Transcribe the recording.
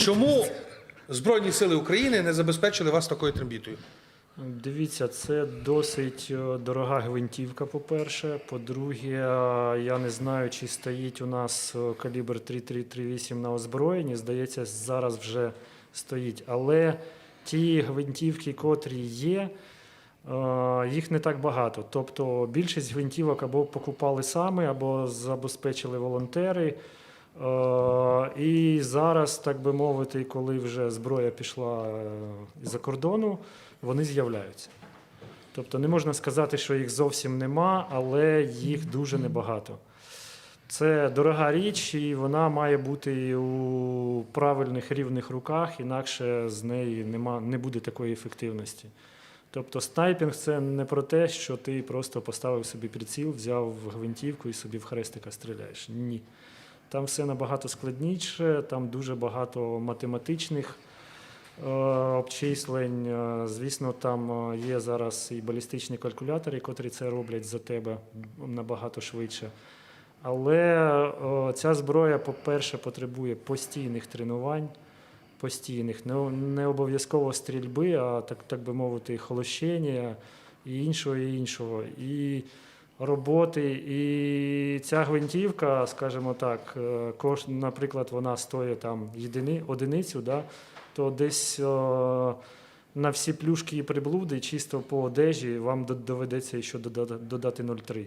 Чому Збройні Сили України не забезпечили вас такою трембітою? Дивіться, це досить е, дорога гвинтівка, по-перше. По-друге, е, я не знаю, чи стоїть у нас е, калібр 3338 на озброєнні. Здається, зараз вже стоїть. Але ті гвинтівки, котрі є, їх не так багато. Тобто більшість гвинтівок або покупали самі, або забезпечили волонтери. І зараз, так би мовити, коли вже зброя пішла е, з-за кордону, вони з'являються. Тобто не можна сказати, що їх зовсім нема, але їх дуже небагато. Це дорога річ, і вона має бути у правильних рівних руках, інакше з неї нема, не буде такої ефективності. Тобто снайпінг це не про те, що ти просто поставив собі приціл, взяв гвинтівку і собі в хрестика стріляєш. Ні. Там все набагато складніше, там дуже багато математичних е, обчислень. Е, Звісно, там е, є зараз і балістичні калькулятори, котрі це роблять за тебе набагато швидше. Але ця зброя, по-перше, потребує постійних тренувань, постійних, не обов'язково стрільби, а так, так би мовити, холощення і іншого, і іншого. І роботи. І ця гвинтівка, скажімо так, е, кош, наприклад, вона стоїть там єдини, одиницю, да, то десь о, на всі плюшки і приблуди, чисто по одежі, вам доведеться ще додати 0,3.